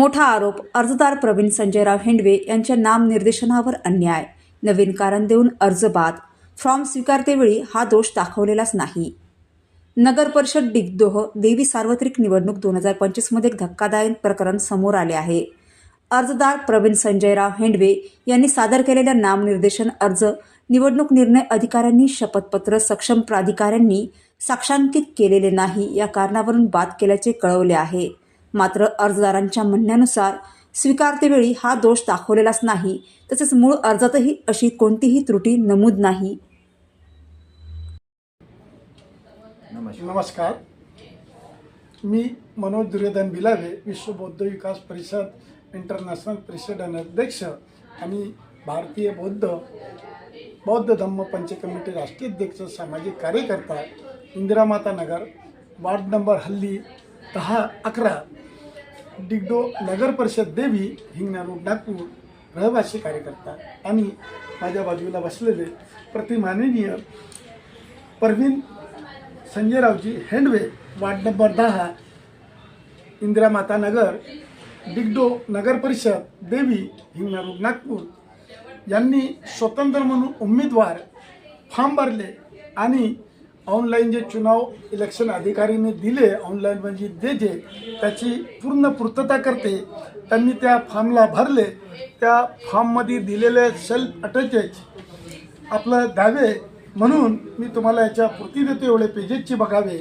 मोठा आरोप अर्जदार प्रवीण संजयराव हेंडवे यांच्या नामनिर्देशनावर अन्याय. नवीन कारण देऊन अर्ज बाद. फॉर्म स्वीकारतेवेळी हा दोष दाखवलेलाच नाही. नगर परिषद डिगदोह देवी सार्वत्रिक निवडणूक दोन हजार पंचवीसमध्ये एक धक्कादायक प्रकरण समोर आले आहे. अर्जदार प्रवीण संजयराव हेंडवे यांनी सादर केलेल्या नामनिर्देशन अर्ज निवडणूक निर्णय अधिकाऱ्यांनी शपथपत्र सक्षम प्राधिकाऱ्यांनी साक्षांकित केलेले नाही या कारणावरून बाद केल्याचे कळवले आहे. मात्र अर्जदारांच्या म्हणण्यानुसार स्वीकारतेवेळी हा दोष दाखवलेलाच नाही. तसेच मूळ अर्जातही अशी कोणतीही त्रुटी नमूद नाही. नमस्कार. नमस्कार. मी मनोज दुर्योधन बिलावे विश्व बौद्ध विकास परिषद इंटरनॅशनल प्रेसिडेंट अध्यक्ष आणि भारतीय बौद्ध बौद्ध धम्म पंच कमिटी राष्ट्रीय अध्यक्ष सामाजिक कार्यकर्ता इंदिरामाता नगर वार्ड नंबर हल्ली दहा अकरा. डिगडो नगर परिषद देवी हिंगणा रोड नागपूर रहिवासी कार्यकर्ता आणि माझ्या बाजूला बसलेले प्रतिमाननीय परवीन संजयरावजी हेंडवे वार्ड नंबर दहा इंदिरा माता नगर डिगडो नगर परिषद देवी हिंगणा रोड नागपूर. यांनी स्वतंत्र म्हणून उमेदवार फॉर्म भरले आणि ऑनलाईन जे चुनाव इलेक्शन अधिकारीने दिले ऑनलाईन म्हणजे दे जे त्याची पूर्ण पूर्तता करते त्यांनी त्या फॉर्मला भरले. त्या फॉर्ममध्ये दिलेले सेल्फ अटॅचेज आपलं द्यावे म्हणून मी तुम्हाला याच्या पूर्ती देतो एवढे पेजेसची बघावे.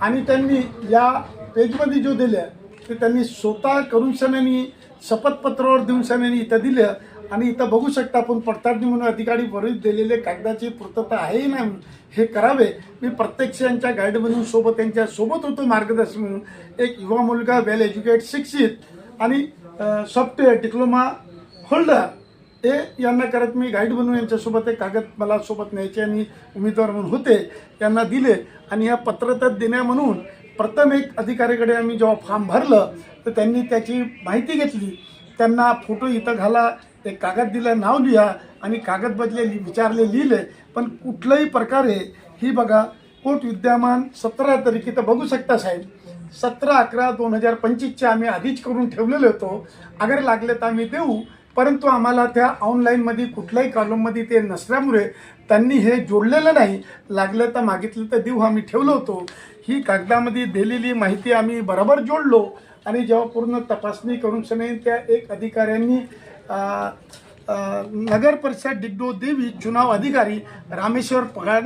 आणि त्यांनी या पेजमध्ये जो दिल्या ते त्यांनी स्वतः करून सणांनी शपथपत्रावर देऊन सन्यानी इथं दिलं आणि इथं बघू शकता आपण पडताळणी म्हणून अधिकारी वरील दिलेले कागदाची पूर्तता आहे ना हे करावे. मी प्रत्यक्ष यांच्या गाईड म्हणून सोबत यांच्या सोबत होतो मार्गदर्शन म्हणून. एक युवा मुलगा वेल एज्युकेट शिक्षित आणि सॉफ्टवेअर डिप्लोमा होल्डर हे यांना करत मी गाईड बनवून यांच्यासोबत एक कागद मला सोबत न्यायचे आणि उमेदवार म्हणून होते यांना दिले. आणि या पत्रतात देण्या म्हणून प्रथम एक अधिकाऱ्याकडे आम्ही जेव्हा फॉर्म भरलं तर त्यांनी त्याची माहिती घेतली. त्यांना फोटो इथं घाला एक कागद दिलं नाव लिहा आणि कागद बदले लि- विचारले लिहिले. पण कुठल्याही प्रकारे ही बघा कोर्ट विद्यमान सतरा तारीख इथं बघू शकता साहेब. सतरा अकरा दोन हजार पंचवीसचे आम्ही आधीच करून ठेवलेलो होतो. अगर लागले तर आम्ही देऊ. परंतु आम्हाला त्या ऑनलाईनमध्ये कुठल्याही कॉलममध्ये ते नसल्यामुळे त्यांनी हे जोडलेलं नाही. लागलं तर मागितलं तर देऊ आम्ही ठेवलं होतो. ही कागदामध्ये दिलेली माहिती आम्ही बरोबर जोडलो. आणि जेव्हा पूर्ण तपासणी करून सने त्या एक अधिकाऱ्यांनी नगर परिषद डिगडो देवी चुनाव अधिकारी रामेश्वर पगार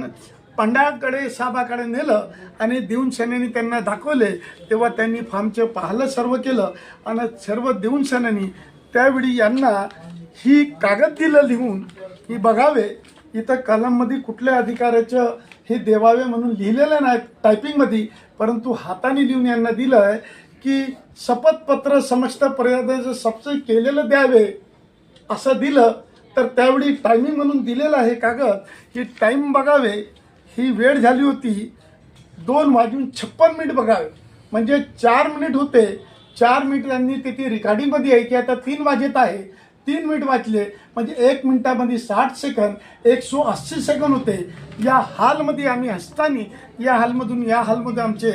पंडाकडे साबाकडे नेलं आणि देऊन सेनेनी त्यांना दाखवले. तेव्हा त्यांनी फार्मचं पाहिलं सर्व केलं आणि सर्व देऊन सेनेनी त्यावेळी यांना ही कागद दिलं लिहून की बघावे इथं कलममध्ये कुठल्या अधिकाऱ्याचं हे देवावे म्हणून लिहिलेलं नाही टायपिंगमध्ये परंतु हाताने लिहून यांना दिलं आहे की शपथपत्र समस्त पर्यंत सबसे केलेलं द्यावे असं दिलं तर त्यावेळी टायमिंग म्हणून दिलेलं आहे कागद. की टाईम बघावे ही वेळ झाली होती. दोन वाजून छप्पन मिनिट बघावे. म्हणजे चार मिनिट होते. चार मिनिट त्यांनी तिथे रिकॉर्डिंगमध्ये आहे की आता तीन वाजेत आहे. तीन मिनिट वाचले. म्हणजे एक मिनिटामध्ये साठ सेकंद एकशे अस्सी सेकंद होते. या हॉलमध्ये आम्ही असताना या हॉलमधून या हॉलमध्ये आमचे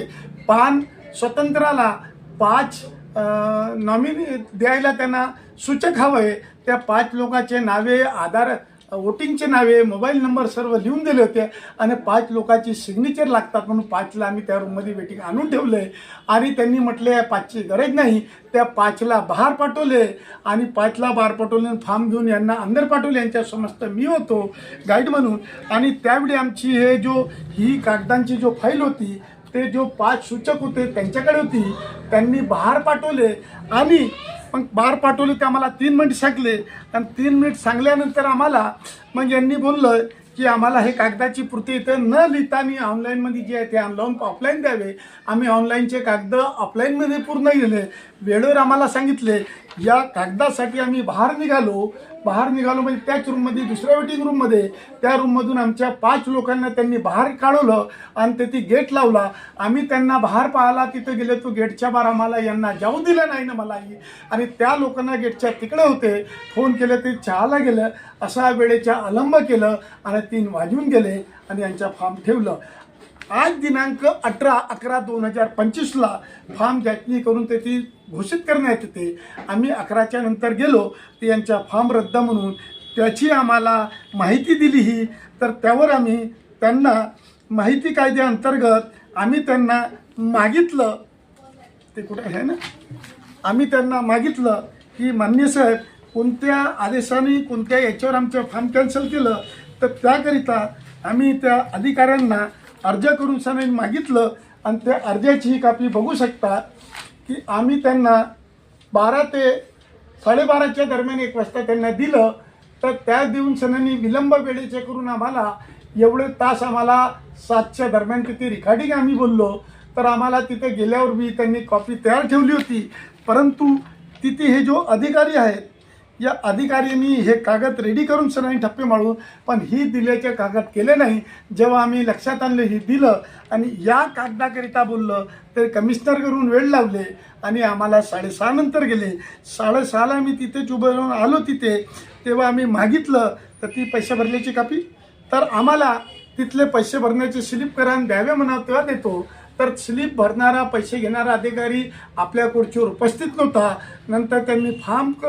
पान स्वतंत्राला पाच नॉमिनी द्यायला त्यांना सूचक हवं आहे त्या पाच लोकांचे नावे आधार वोटिंगचे नावे मोबाईल नंबर सर्व लिहून दिले होते आणि पाच लोकांची सिग्नेचर लागतात म्हणून पाचला आम्ही त्या रूममध्ये वेटिंग आणून ठेवलं आहे आणि त्यांनी म्हटले पाचची गरज नाही. त्या पाचला बाहेर पाठवले आणि पाचला बाहेर पाठवले आणि फॉर्म घेऊन यांना अंदर पाठवले. यांच्या समस्त मी होतो गाईड म्हणून. आणि त्यावेळी आमची हे जो ही कागदांची जो फाईल होती ते जो पाच सूचक होते त्यांच्याकडे होती त्यांनी बाहेर पाठवले आणि मग बाहेर पाठवले ते आम्हाला तीन मिनिट सांगले. आणि तीन मिनिट सांगल्यानंतर आम्हाला मग यांनी बोललं की आम्हाला हे कागदाची पूर्ती इथं न लिहिता ऑनलाईनमध्ये जे आहे ते ऑनलाईन ऑफलाईन द्यावे. आम्ही ऑनलाईनचे कागद ऑफलाईनमध्ये पूर्ण गेले वेळेवर आम्हाला सांगितले या कागदासाठी आम्ही बाहेर निघालो. बाहेर निघालो म्हणजे त्याच रूममध्ये दुसऱ्या वेटिंग रूममध्ये त्या रूममधून आमच्या पाच लोकांना त्यांनी बाहेर काढवलं आणि तिथे गेट लावला. आम्ही त्यांना बाहेर पाहायला तिथं गेले तो गेटच्या बार आम्हाला यांना जाऊ दिलं नाही ना मलाही. आणि त्या लोकांना गेटच्या तिकडे होते फोन केले ते चहाला गेलं असा वेळेच्या अलंब केलं आणि तीन वाजून गेले आणि यांच्या फॉर्म ठेवलं. आज दिनांक अठरा अकरा दोन हजार पंचवीसला फॉर्म जाचणी करून त्याची घोषित करण्यात येते. आम्ही अकराच्या नंतर गेलो ते यांचा फॉर्म रद्द म्हणून त्याची आम्हाला माहिती दिली ही तर त्यावर आम्ही त्यांना माहिती कायद्याअंतर्गत आम्ही त्यांना मागितलं. ते कुठे आहे ना? आम्ही त्यांना मागितलं की मान्य साहेब कोणत्या आदेशाने कोणत्या याच्यावर आमचं फॉर्म कॅन्सल केलं? तर त्याकरिता आम्ही त्या अधिकाऱ्यांना अर्ज करून सांगून मागितलं. आणि त्या अर्जाची कापी बघू शकता. की आम्ही त्यांना बारा ते साडेबाराच्या दरम्यान एक वाजता त्यांना दिलं तर त्या देऊन सणांनी विलंब वेळेचे करून आम्हाला एवढे तास आम्हाला सातच्या दरम्यान तिथे रिकार्डिंग आम्ही बोललो. तर आम्हाला तिथे गेल्यावर बी त्यांनी कॉपी तयार ठेवली होती. परंतु तिथे हे जो अधिकारी आहेत या अधिकाऱ्यांनी हे कागद रेडी करून सरांनी ठप्पे मारू पण ही दिल्याचे कागद केले नाही. जेव्हा आम्ही लक्षात आणलं ही दिलं आणि या कागदाकरिता बोललं तर कमिशनर करून वेळ लावले आणि आम्हाला साडेसहा नंतर गेले. साडेसहाला आम्ही तिथेच उभं राहून आलो तिथे. तेव्हा आम्ही मागितलं तर ती पैसे भरल्याची कापी? तर आम्हाला तिथले पैसे भरण्याचे स्लिप करायला द्यावे म्हणा तेव्हा देतो. तर स्लिप भरणारा पैसे घेणारा अधिकारी आपल्या खुर्चीवर उपस्थित नव्हता. नंतर त्यांनी फार्म क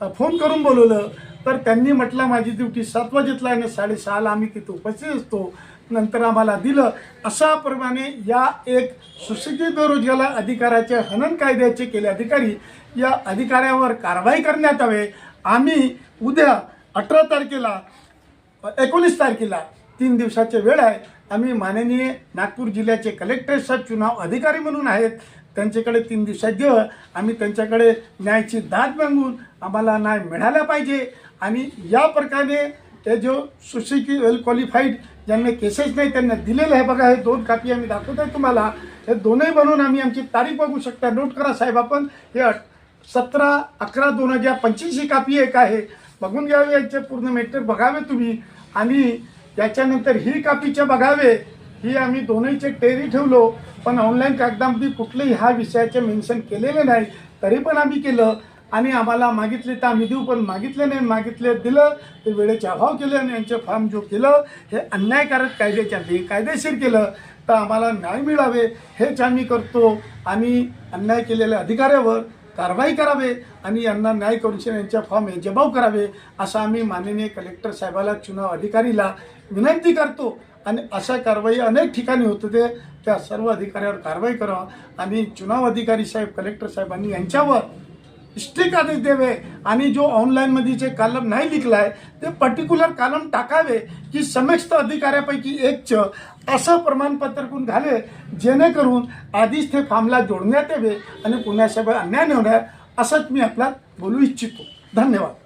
फोन करून बोलवलं. तर त्यांनी म्हटलं माझी ड्युटी सात वाजेतला आहे आणि साडेसहाला आम्ही तिथे उपस्थित असतो. नंतर आम्हाला दिलं. अशा प्रमाणे या एक सुशिक्षित बेरोजगार अधिकाराचे हनन कायद्याचे केले अधिकारी या अधिकाऱ्यावर कारवाई करण्यात यावे. आम्ही उद्या अठरा तारखेला एकोणीस तारखेला तीन दिवसाचे वेळ आहे. आम्ही माननीय नागपूर जिल्ह्याचे कलेक्टर साहेब चुनाव अधिकारी म्हणून आहेत. त्यांच्याकडे तीन दिवसात जेव्हा आम्ही त्यांच्याकडे न्यायाची दाद मागून आम्हाला न्याय मिळाला पाहिजे. आणि या प्रकारे ते जो सुशिकी वेल क्वालिफाईड ज्यांना केसेस नाही त्यांना दिलेलं आहे बघा हे दोन कापी आम्ही दाखवत आहे तुम्हाला. हे दोनही बनवून आम्ही आमची तारीख बघू शकता. नोट करा साहेब आपण हे अट- सतरा अकरा दोन हजार पंचवीस ही कापी एक आहे. बघून घ्यावे याचे पूर्ण मेटर बघावे तुम्ही. आणि त्याच्यानंतर ही कापीचे बघावे. ही आम्ही दोन्हीचे टेरी ठेवलो. पण ऑनलाईन कागदामध्ये कुठलेही ह्या विषयाचे मेन्शन केलेले नाही. तरी पण आम्ही केलं. आणि आम्हाला मागितले तर आम्ही देऊ पण मागितले नाही मागितले दिलं ते वेळेचे अभाव केले आणि यांचे फॉर्म जो केलं हे अन्यायकारक कायद्याच्या बेकायदेशीर केलं तर आम्हाला न्याय मिळावे हेच आम्ही करतो. आणि अन्याय केलेल्या अधिकाऱ्यावर कारवाई करावे आणि यांना न्याय कमिशन यांच्या फॉर्म हे जबाब करावे असं आम्ही माननीय कलेक्टर साहेबाला चुनाव अधिकारीला विनंती करतो. आणि अशा कारवाई अनेक ठिकाणी होत होते त्या सर्व अधिकाऱ्यावर कारवाई करावा. आणि चुनाव अधिकारी साहेब कलेक्टर साहेबांनी यांच्यावर स्ट्रिक आदेश द्यावे आणि जो ऑनलाईनमध्ये जे कालम नाही लिखला आहे ते पर्टिक्युलर कालम टाकावे की समस्त अधिकाऱ्यापैकी एक च असं प्रमाणपत्र कोण घाले जेणेकरून आधीच ते फॉर्मला जोडण्यात यावे आणि पुण्याशिवाय अन्याय नाही होणार असंच मी आपला बोलू इच्छितो. धन्यवाद.